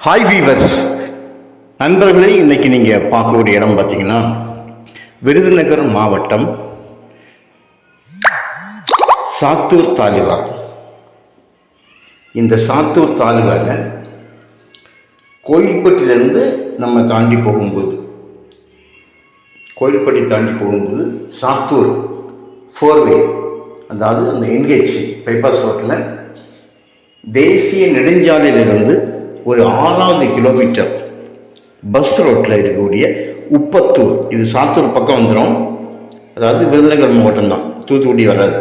Hi viewers நண்பர்களே இன்னைக்கு நீங்கள் பார்க்கக்கூடிய இடம் பார்த்தீங்கன்னா விருதுநகர் மாவட்டம் சாத்தூர் தாலுகா. இந்த சாத்தூர் தாலுகாவில் கோயில்பட்டிலேருந்து நம்ம தாண்டி போகும்போது கோயில்பட்டி தாண்டி போகும்போது சாத்தூர் ஃபோர்வே அதாவது அந்த என்கேஜ் பைபாஸ் ரோட்டில் தேசிய நெடுஞ்சாலையிலிருந்து ஒரு ஆறாவது கிலோமீட்டர் பஸ் ரோட்டில் இருக்கக்கூடிய உப்பத்தூர். இது சாத்தூர் பக்கம் வந்துடும் அதாவது விருதுநகர் மாவட்டம் தான் தூத்துக்குடி வராது.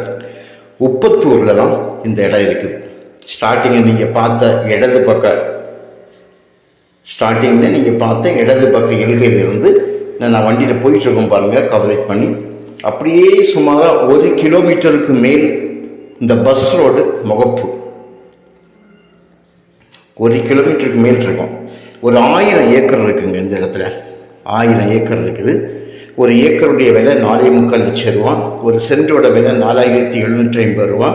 உப்பத்தூரில் தான் இந்த இடம் இருக்குது. ஸ்டார்டிங்கில் நீங்கள் பார்த்த இடது பக்க ஸ்டார்டிங்கில் நீங்கள் பார்த்த இடது பக்க எல்கையிலிருந்து நான் வண்டியில் போயிட்டுருக்கோம் பாருங்கள் கவரேஜ் பண்ணி. அப்படியே சுமாராக ஒரு கிலோமீட்டருக்கு மேல் இந்த பஸ் ரோடு முகப்பு. ஒரு கிலோமீட்டருக்கு மேல் இருக்கும். ஒரு ஆயிரம் ஏக்கர் இருக்குங்க இந்த இடத்துல. ஆயிரம் ஏக்கர் இருக்குது. ஒரு ஏக்கருடைய விலை நாலே முக்கால் லட்சம் ரூபா. ஒரு சென்டோட விலை நாலாயிரத்தி எழுநூற்றி ஐம்பது ரூபா.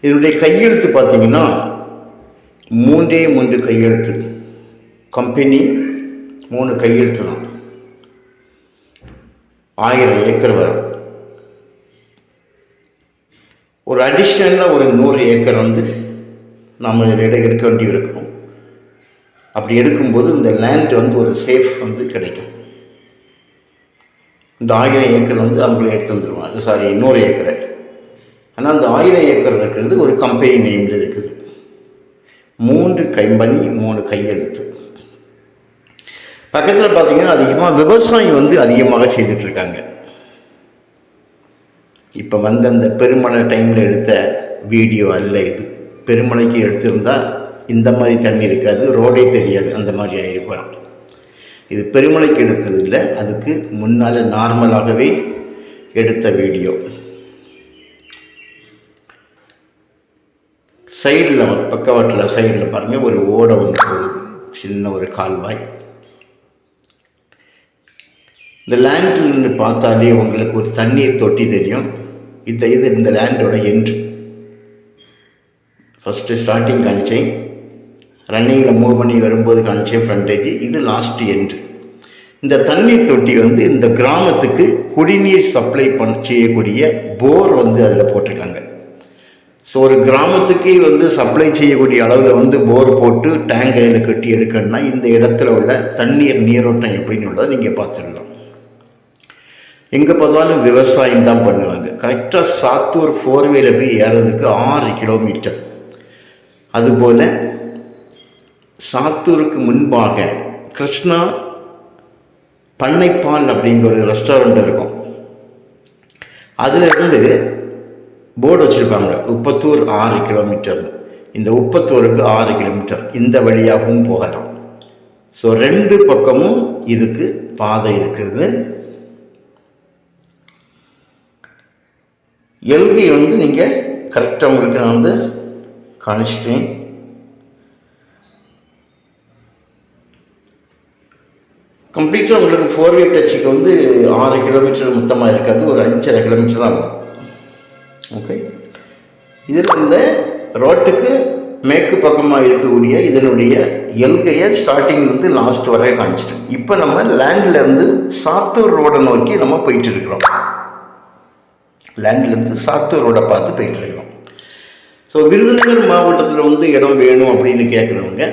இதனுடைய கையெழுத்து பார்த்தீங்கன்னா மூன்றே மூன்று கையெழுத்து. கம்பெனி மூணு கையெழுத்து தான். ஆயிரம் ஏக்கர் வரும் ஒரு அடிஷ்னலாக ஒரு நூறு ஏக்கர் வந்து நம்ம இடம் எடுக்க வேண்டி இருக்கும் அப்படி எடுக்கும்போது இந்த லேண்ட் வந்து ஒரு சேஃப் வந்து கிடைக்கும். இந்த ஆயிரம் ஏக்கர் வந்து அவங்களே எடுத்து வந்துடுவாங்க சாரி இன்னொரு ஏக்கரை. ஆனால் அந்த ஆயிரம் ஏக்கர் இருக்கிறது ஒரு கம்பெனி நேமில் இருக்குது. மூன்று கைம்பனி மூணு கையெழுத்து. பக்கத்தில் பார்த்தீங்கன்னா அதிகமாக விவசாயம் வந்து அதிகமாக செய்துட்ருக்காங்க. இப்போ வந்து அந்த பெருமழை டைமில் எடுத்த வீடியோ அல்ல இது. பெருமலைக்கு எடுத்திருந்தால் இந்த மாதிரி தண்ணி இருக்காது ரோடே தெரியாது அந்த மாதிரி ஆயிருக்கும். இது பெருமலைக்கு எடுத்தது இல்லை அதுக்கு முன்னால் நார்மலாகவே எடுத்த வீடியோ. சைடில் பக்கவாட்டில் சைடில் பாருங்கள் ஒரு ஓடை ஒன்று போகுது சின்ன ஒரு கால்வாய். இந்த லேண்டில் நின்று பார்த்தாலே உங்களுக்கு ஒரு தண்ணீர் தொட்டி தெரியும். இந்த இது இந்த லேண்டோட என்ட்ரு. ஃபஸ்ட்டு ஸ்டார்டிங் காணிச்சேன் ரன்னிங்கில் மூவ் பண்ணி வரும்போது காணிச்சேன் ஃப்ரண்டேஜ் இது லாஸ்ட் எண்டு இந்த தண்ணீர் தொட்டி வந்து இந்த கிராமத்துக்கு குடிநீர் சப்ளை பண்ண செய்யக்கூடிய போர் வந்து அதில் போட்டிருக்காங்க. ஸோ ஒரு கிராமத்துக்கே வந்து சப்ளை செய்யக்கூடிய அளவில் வந்து போர் போட்டு டேங்க் அதில் கட்டி எடுக்கணும்னா இந்த இடத்துல உள்ள தண்ணீர் நீரோட்டம் எப்படின்னு உள்ளதை நீங்கள் பார்த்துடலாம். எங்கே பார்த்தாலும் விவசாயம் தான் பண்ணுவாங்க. கரெக்டாக சாத்தூர் ஃபோர்வேல போய் ஏறதுக்கு ஆறு கிலோமீட்டர் அதுபோல் சாத்தூருக்கு முன்பாக கிருஷ்ணா பண்ணைப்பால் அப்படிங்கிற ஒரு ரெஸ்டாரண்ட் இருக்கும். அதிலிருந்து போர்டு வச்சுருப்பாங்க. உப்பத்தூர் ஆறு கிலோமீட்டர் இந்த உப்பத்தூருக்கு ஆறு கிலோமீட்டர் இந்த வழியாகவும் போகலாம். ஸோ ரெண்டு பக்கமும் இதுக்கு பாதை இருக்கிறது எல்கை வந்து நீங்கள் கரெக்டாக உங்களுக்கு நான் வந்து காணிச்சிட்டேன் கம்ப்ளீட்டாக உங்களுக்கு ஃபோர் வே டச்சுக்கு வந்து ஆறு கிலோமீட்டர் மொத்தமாக இருக்காது ஒரு அஞ்சரை கிலோமீட்டர் தான் வரும். ஓகே இதில் இந்த ரோட்டுக்கு மேற்கு பக்கமாக இருக்கக்கூடிய இதனுடைய எல்கையை ஸ்டார்டிங் வந்து லாஸ்ட் வரை காமிச்சிட்டோம். இப்போ நம்ம லேண்ட்லேருந்து சாத்தூர் ரோடை நோக்கி நம்ம போயிட்டு இருக்கிறோம். லேண்ட்லேருந்து சாத்தூர் ரோடை பார்த்து போயிட்டு இருக்கிறோம். ஸோ விருதுநகர் மாவட்டத்தில் வந்து இடம் வேணும் அப்படின்னு கேட்குறவங்க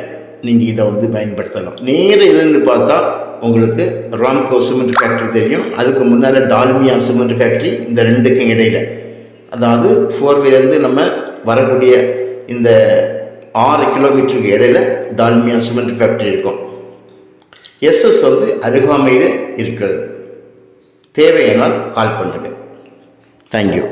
நீங்கள் இதை வந்து பயன்படுத்தலாம். நேராக இதுன்னு பார்த்தா உங்களுக்கு ராம்கோ சிமெண்ட் ஃபேக்ட்ரி தெரியும். அதுக்கு முன்னால் டால்மியா சிமெண்ட் ஃபேக்ட்ரி இந்த ரெண்டுக்கும் இடையில். அதாவது ஃபோர்வேலேருந்து நம்ம வரக்கூடிய இந்த ஆறு கிலோமீட்டருக்கு இடையில் டால்மியா சிமெண்ட் ஃபேக்ட்ரி இருக்கும். எஸ்எஸ் வந்து அருகாமையில் இருக்கிறது. தேவையானால் கால் பண்ணுங்கள் தேங்க்யூ